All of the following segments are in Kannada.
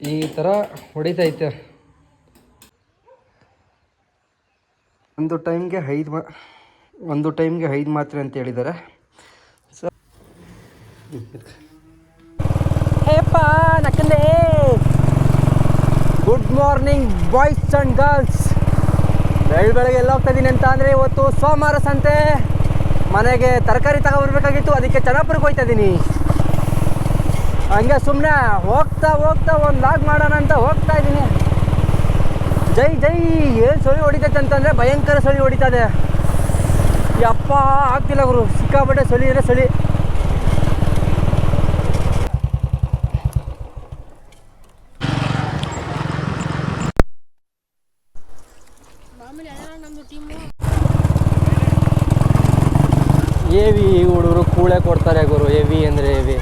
ಈ ಥರ ಹೊಡಿತೈತೆ. ಒಂದು ಟೈಮ್ಗೆ ಐದು ಮಾ ಒಂದು ಟೈಮ್ಗೆ ಐದು ಮಾತ್ರೆ ಅಂತ ಹೇಳಿದ್ದಾರೆ. So good morning boys and girls ಬೆಳ್ ಬೆಳಗ್ಗೆ ಎಲ್ಲ ಹೋಗ್ತಾ ಇದ್ದೀನಿ ಅಂತ ಅಂದರೆ ಇವತ್ತು ಸೋಮವಾರ ಸಂತೆ. ಮನೆಗೆ ತರಕಾರಿ ತಗೊಬರ್ಬೇಕಾಗಿತ್ತು ಅದಕ್ಕೆ ಚೆನ್ನಾಗಿ ಹೋಗ್ತಾ ಇದ್ದೀನಿ ಹಂಗೆ ಸುಮ್ಮನೆ ಹೋಗ್ತಾ ಹೋಗ್ತಾ ಒಂದು ಲಾಗ್ ಮಾಡೋಣ ಅಂತ ಹೋಗ್ತಾ ಇದ್ದೀನಿ. ಜೈ ಜೈ, ಏನು ಸೊಳಿ ಹೊಡಿತೈತೆ ಅಂತಂದರೆ ಭಯಂಕರ ಸೊಳಿ ಹೊಡಿತದೆ. ಯಪ್ಪ, ಆಗ್ತಿಲ್ಲ ಗುರು, ಸಿಕ್ಕಾಪಟ್ಟೆ ಸೊಳಿ ಅಂದರೆ ಸೊಳಿ ಏವಿ ಹುಡುಗರು ಕೂಳೆ ಕೊಡ್ತಾರೆ ಗುರು ಎವಿ ಅಂದರೆ ಎವಿ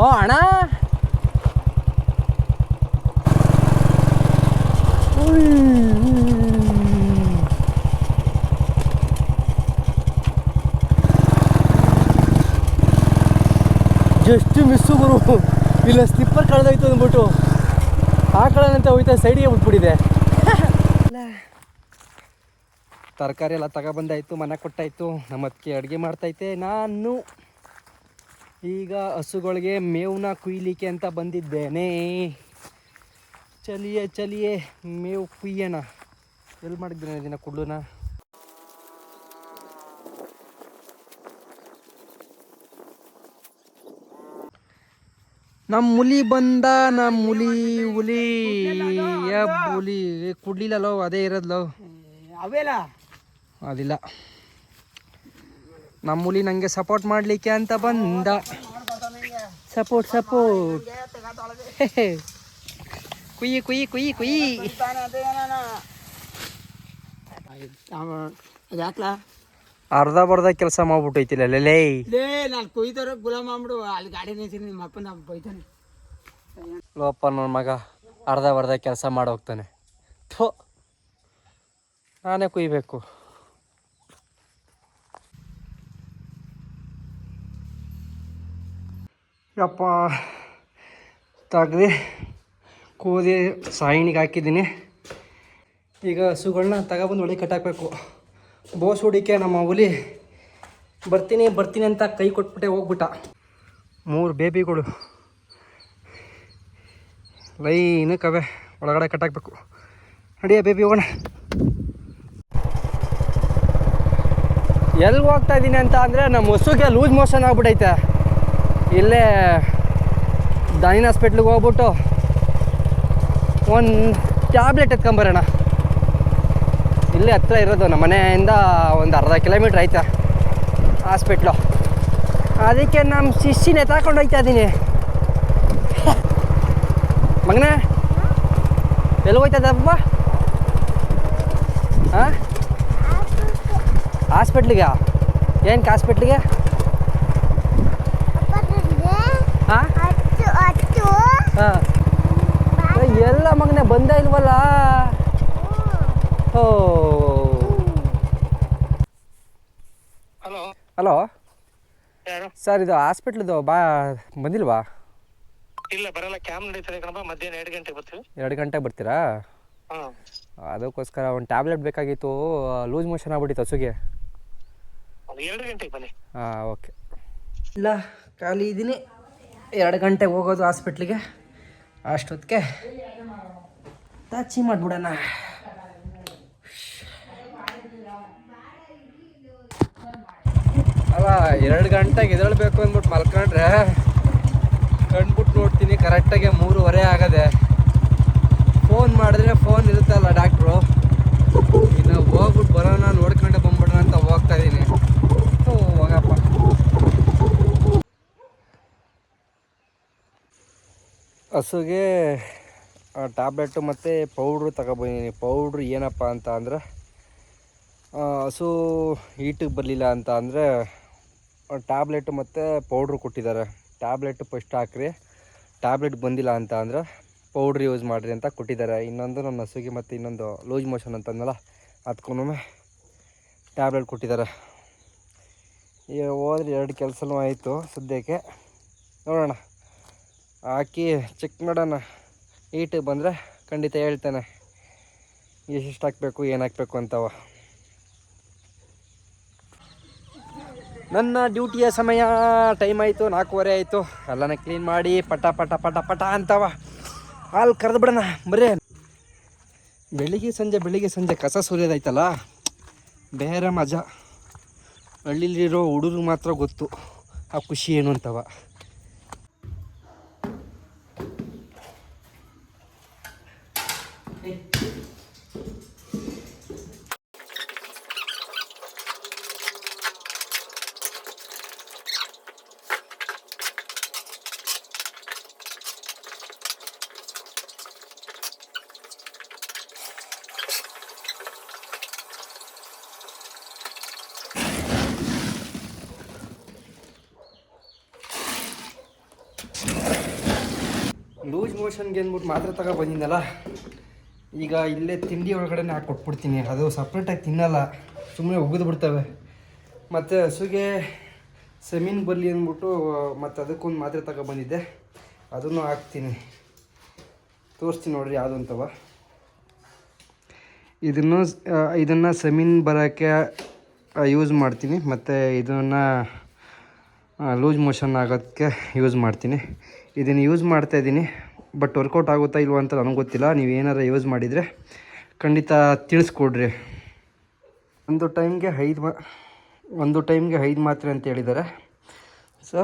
ಓ, ಅಣ್ಣ. ಜಸ್ಟ್ ಮಿಸ್ಸು ಗುರು. ಇಲ್ಲ ಸ್ಲಿಪ್ಪರ್ ಕಳೆದೋಯ್ತು ಅಂದ್ಬಿಟ್ಟು. ಆ ಕಳೆದಂತ ಹೋಯ್ತಾ ಸೈಡಿಗೆ ಬಿಟ್ಬಿಟ್ಟಿದೆ. ತರಕಾರಿ ಎಲ್ಲ ತಗೊಬಂದಾಯ್ತು ಮನೆ ಕೊಟ್ಟಾಯ್ತು. ನಮ್ಮ ಅದಕ್ಕೆ ಅಡುಗೆ ಮಾಡ್ತೈತೆ ನಾನು. ಈಗ ಹಸುಗಳಿಗೆ ಮೇವನ್ನ ಕುಯ್ಲಿಕ್ಕೆ ಅಂತ ಬಂದಿದ್ದೇನೆ. ಚಲಿಯೇ ಚಲಿಯೇ ಮೇವು ಕುಯ್ಯೋಣ. ಎಲ್ಲಿ ಮಾಡಿದ್ದೇನೆ ದಿನ ಕುಡ್ಲುನ? ನಮ್ಮ ಹುಲಿ ಬಂದ ನಮ್ಮ ಹುಲಿ ಹುಲಿ. ಹುಲಿ ಕುಡ್ಲಿಲ್ಲಲ್ಲೋ ಅದೇ ಇರೋದ್ಲೋ. ಅವೆಲ್ಲ? ಅದಿಲ್ಲ. ನಮ್ಮ ಹುಲಿ ನನಗೆ ಸಪೋರ್ಟ್ ಮಾಡಲಿಕ್ಕೆ ಅಂತ ಬಂದ. ಸಪೋರ್ಟ್ ಸಪೋರ್ಟ್ ಕುಯ್ಯಿ ಕುಯ್ಯಿ ಕುಯ್ಯಿ ಕುಯ್ಯಿ. ಅರ್ಧ ಬರ್ಧ ಕೆಲಸ ಮಾಡ್ಬಿಟ್ಟೈತಿಲ್ಲ ಲೇ ಲೇ. ನಾನು ಕುಯ್ದಾರ ಗುಲಾಮ್ ಮಾಡ್ಬಿಡು ಅಲ್ಲಿ ಗಾಡಿ ನಿಲ್ಸಿ ನಿಮ್ಮ ಅಪ್ಪನ ಬೈತಾನೆ. ಲೋಪ ನನ್ನ ಮಗ ಅರ್ಧ ಬರ್ಧ ಕೆಲಸ ಮಾಡೋಗ್ತಾನೆ ಥೋ. ನಾನೇ ಕುಯ್ಬೇಕು. ಯಪ್ಪ, ತೆಗ್ದು ಕೂದಿ ಸಾಯಿಣಿಗೆ ಹಾಕಿದ್ದೀನಿ. ಈಗ ಹಸುಗಳನ್ನ ತಗೊಬಂದು ಹೊಳಿ ಕಟ್ಟಾಕಬೇಕು. ಬೋಸ್ ಹುಡಿಕೆ ನಮ್ಮ ಹುಲಿ. ಬರ್ತೀನಿ ಬರ್ತೀನಿ ಅಂತ ಕೈ ಕೊಟ್ಬಿಟ್ಟೆ ಹೋಗ್ಬಿಟ್ಟ. ಮೂರು ಬೇಬಿಗಳು. ಲೈನ ಕವೆ ಒಳಗಡೆ ಕಟ್ಟಾಕಬೇಕು. ನಡಿಯ ಬೇಬಿ ಹೋಗೋಣ. ಎಲ್ಲಿ ಹೋಗ್ತಾ ಇದ್ದೀನಿ ಅಂತ ಅಂದರೆ ನಮ್ಮ ಹಸುಗೆ ಲೂಸ್ ಮೋಷನ್ ಆಗ್ಬಿಟ್ಟೈತೆ ಇಲ್ಲೇ ದಾನಿನ ಹಾಸ್ಪಿಟ್ಲಿಗೆ ಹೋಗ್ಬಿಟ್ಟು ಒಂದು ಟ್ಯಾಬ್ಲೆಟ್ ಎತ್ಕೊಂಬರೋಣ. ಇಲ್ಲೇ ಹತ್ರ ಇರೋದು ನಮ್ಮ ಮನೆಯಿಂದ ಒಂದು ಅರ್ಧ ಕಿಲೋಮೀಟ್ರ್ ಐತೆ ಹಾಸ್ಪಿಟ್ಲು ಅದಕ್ಕೆ ನಮ್ಮ ಶಿಷ್ಯನೇ ಎತ್ತಾಕೊಂಡು ಹೋಗ್ತಾ ಇದ್ದೀನಿ. ಮಗನೇ ಎಲ್ಲಿ ಹೋಯ್ತದಪ್ಪ ಹಾಂ ಹಾಸ್ಪಿಟ್ಲಿಗೆ ಏನಕ್ಕೆ ಹಾಸ್ಪಿಟ್ಲಿಗೆ ಹಾಂ ಹಾಂ. ಎಲ್ಲ ಮಗನೇ ಬಂದೇ ಇಲ್ವಲ್ಲ? ಓ. ಹಲೋ. ಸರ್ ಇದು ಹಾಸ್ಪಿಟ್ಲಿದು ಬಾ ಬಂದಿಲ್ವಾ? ಇಲ್ಲ ಬರಲ್ಲ. ಕ್ಯಾಮ್ ನಡೀತದೆ ಕಣಪ್ಪ. ಮಧ್ಯಾಹ್ನ ಎರಡು ಗಂಟೆಗೆ ಬರ್ತೀವಿ. ಎರಡು ಗಂಟೆಗೆ ಬರ್ತೀರಾ? ಹಾಂ. ಅದಕ್ಕೋಸ್ಕರ ಒಂದು ಟ್ಯಾಬ್ಲೆಟ್ ಬೇಕಾಗಿತ್ತು. ಲೂಸ್ ಮೋಷನ್ ಆಗ್ಬಿಟ್ಟಿತ್ತು ಹಸುಗೆ. ಒಂದು ಎರಡು ಗಂಟೆಗೆ ಬನ್ನಿ. ಹಾಂ ಓಕೆ. ಇಲ್ಲ ಖಾಲಿ ಇದ್ದೀನಿ ಎರಡು ಗಂಟೆಗೆ ಹೋಗೋದು ಹಾಸ್ಪಿಟ್ಲಿಗೆ. ಅಷ್ಟೊತ್ತಿಗೆ ತಾಚಿ ಮಾಡಿಬಿಡೋಣ. ಅಲ್ಲ, ಎರಡು ಗಂಟೆಗೆ ಎದಳ್ಬೇಕು ಅಂದ್ಬಿಟ್ಟು ಮಲ್ಕೊಂಡ್ರೆ ಕಂಡ್ಬಿಟ್ಟು ನೋಡ್ತೀನಿ, ಕರೆಕ್ಟಾಗಿ ಮೂರುವರೆ ಆಗದೆ. ಫೋನ್ ಮಾಡಿದ್ರೆ ಫೋನ್ ಇರುತ್ತಲ್ಲ ಡಾಕ್ಟ್ರು. ಇನ್ನು ಹೋಗ್ಬಿಟ್ಟು ಬರೋಣ ನೋಡ್ಕೊಂಡೆ ಬಂದ್ಬಿಡೋಣ ಅಂತ ಹೋಗ್ತಾ ಇದ್ದೀನಿ ಓ ಹೋಗಪ್ಪ ಹಸುಗೆ ಟ್ಯಾಬ್ಲೆಟು ಮತ್ತು ಪೌಡ್ರು ತಗೊಬಂದಿದ್ದೀನಿ ಪೌಡ್ರು ಏನಪ್ಪ ಅಂತ ಅಂದರೆ ಹಸು ಈಟಿಗೆ ಬರಲಿಲ್ಲ ಅಂತ ಅಂದರೆ ಟ್ಯಾಬ್ಲೆಟ್ ಮತ್ತು ಪೌಡ್ರು ಕೊಟ್ಟಿದ್ದಾರೆ. ಟ್ಯಾಬ್ಲೆಟ್ ಫಸ್ಟ್ ಹಾಕ್ರಿ. ಟ್ಯಾಬ್ಲೆಟ್ ಬಂದಿಲ್ಲ ಅಂತ ಅಂದರೆ ಪೌಡ್ರ್ ಯೂಸ್ ಮಾಡಿರಿ ಅಂತ ಕೊಟ್ಟಿದ್ದಾರೆ. ಇನ್ನೊಂದು ನನ್ನ ಹಸುಗೆ ಮತ್ತು ಇನ್ನೊಂದು ಲೂಸ್ ಮೋಷನ್ ಅಂತಂದಲ್ಲ ಅದಕ್ಕೂ ಟ್ಯಾಬ್ಲೆಟ್ ಕೊಟ್ಟಿದ್ದಾರೆ. ಈಗ ಹೋದ್ರೆ ಎರಡು ಕೆಲಸನೂ ಆಯಿತು ಸದ್ಯಕ್ಕೆ. ನೋಡೋಣ. ಹಾಕಿ ಚೆಕ್ ಮಾಡೋಣ. ಈಟಿಗೆ ಬಂದರೆ ಖಂಡಿತ ಹೇಳ್ತೇನೆ. ಎಷ್ಟೆಷ್ಟು ಹಾಕಬೇಕು, ಏನು ಹಾಕಬೇಕು ಅಂತವ. ನನ್ನ ಡ್ಯೂಟಿಯ ಸಮಯ ಟೈಮ್ ಆಯಿತು, ನಾಲ್ಕೂವರೆ ಆಯಿತು. ಎಲ್ಲನ ಕ್ಲೀನ್ ಮಾಡಿ, ಪಟ ಪಟ ಪಟ ಪಟ ಅಂತವ. ಹಾಲು ಕರೆದು ಬಿಡೋಣ, ಬರೇ. ಬೆಳಿಗ್ಗೆ ಸಂಜೆ ಬೆಳಿಗ್ಗೆ ಸಂಜೆ ಕಸ ಸುರಿಯೋದೈತಲ್ಲ ಬೇರೆ ಮಜಾ. ಹಳ್ಳಿಲಿರೋ ಹುಡುಗರು ಮಾತ್ರ ಗೊತ್ತು, ಆ ಖುಷಿ ಏನು ಅಂತವ. ಲೂಸ್ ಮೋಷನ್ಗೆ ಅಂದ್ಬಿಟ್ಟು ಮಾತ್ರ ತಗೋ ಬಂದಿದ್ದಲ್ಲ ಈಗ ಇಲ್ಲೇ ತಿಂಡಿ ಒಳಗಡೆನೆ ಹಾಕಿ ಕೊಟ್ಬಿಡ್ತೀನಿ. ಅದು ಸಪ್ರೇಟಾಗಿ ತಿನ್ನಲ್ಲ ಸುಮ್ಮನೆ ಉಗಿದು ಬಿಡ್ತವೆ. ಮತ್ತು ಹಸುಗೆ ಸೆಮೀನ್ ಬರಲಿ ಅಂದ್ಬಿಟ್ಟು, ಮತ್ತು ಅದಕ್ಕೊಂದು ಮಾತ್ರೆ ತಗೋ ಬಂದಿದ್ದೆ ಅದನ್ನು ಹಾಕ್ತೀನಿ. ತೋರಿಸ್ತೀನಿ ನೋಡ್ರಿ ಯಾವುದು ಅಂತವ. ಇದನ್ನು ಇದನ್ನು ಸೆಮೀನ್ ಬರೋಕ್ಕೆ ಯೂಸ್ ಮಾಡ್ತೀನಿ. ಮತ್ತು ಇದನ್ನು ಲೂಸ್ ಮೋಷನ್ ಆಗೋದಕ್ಕೆ ಯೂಸ್ ಮಾಡ್ತೀನಿ. ಇದನ್ನು ಯೂಸ್ ಮಾಡ್ತಾ ಇದ್ದೀನಿ. ಬಟ್ ವರ್ಕೌಟ್ ಆಗುತ್ತಾ ಇಲ್ವಾ ಅಂತ ನನಗೆ ಗೊತ್ತಿಲ್ಲ. ನೀವು ಏನಾರು ಯೂಸ್ ಮಾಡಿದರೆ ಖಂಡಿತ ತಿಳಿಸ್ಕೊಡ್ರಿ. ಒಂದು ಟೈಮ್ಗೆ ಐದು ಮಾ ಒಂದು ಟೈಮ್ಗೆ ಐದು ಮಾತ್ರೆ ಅಂತ ಹೇಳಿದ್ದಾರೆ ಸೊ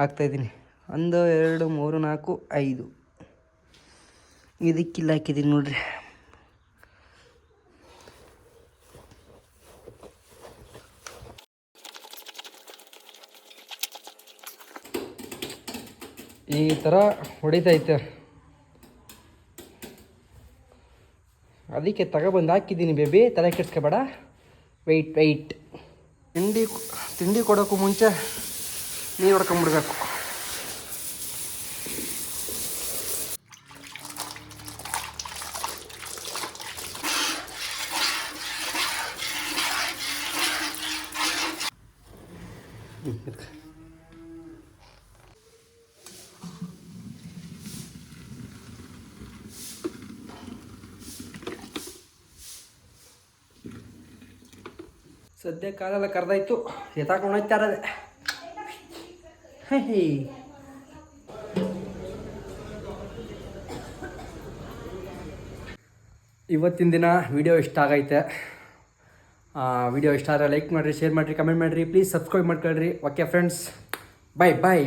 ಹಾಕ್ತಾಯಿದ್ದೀನಿ ಒಂದು, ಎರಡು, ಮೂರು, ನಾಲ್ಕು, ಐದು. ಇದಕ್ಕಿಲ್ಲ ಹಾಕಿದ್ದೀನಿ ನೋಡ್ರಿ. ಈ ಥರ ಹೊಡಿತೈತೆ. ಅದಕ್ಕೆ ತಗೊಬಂದು ಹಾಕಿದ್ದೀನಿ ಬೇಬಿ ತಲೆ ಕೆಡ್ಸ್ಕೊಬೇಡ. ವೆಯ್ಟ್ ವೆಯ್ಟ್ ತಿಂಡಿ ತಿಂಡಿ ಕೊಡೋಕ್ಕೂ ಮುಂಚೆ ನೀರು ಹೊಡ್ಕೊಂಬಿಡ್ಬೇಕು ಹ್ಮ್, ಸದ್ಯ ಕಾಲೆಲ್ಲ ಕರೆದಾಯ್ತು. ಎತ್ತಾಕೊಂಡು ಹೋಯ್ತಾ ಇರೋದೆ. ಹೇ ಹೇ. ಇವತ್ತಿನ ದಿನ ವಿಡಿಯೋ ಇಷ್ಟ ಆಗೈತೆ. ವಿಡಿಯೋ ಇಷ್ಟ ಆದರೆ ಲೈಕ್ ಮಾಡಿರಿ, ಶೇರ್ ಮಾಡಿರಿ, ಕಮೆಂಟ್ ಮಾಡಿರಿ. ಪ್ಲೀಸ್ ಸಬ್ಸ್ಕ್ರೈಬ್ ಮಾಡ್ಕೊಳ್ರಿ. Okay friends bye bye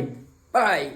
bye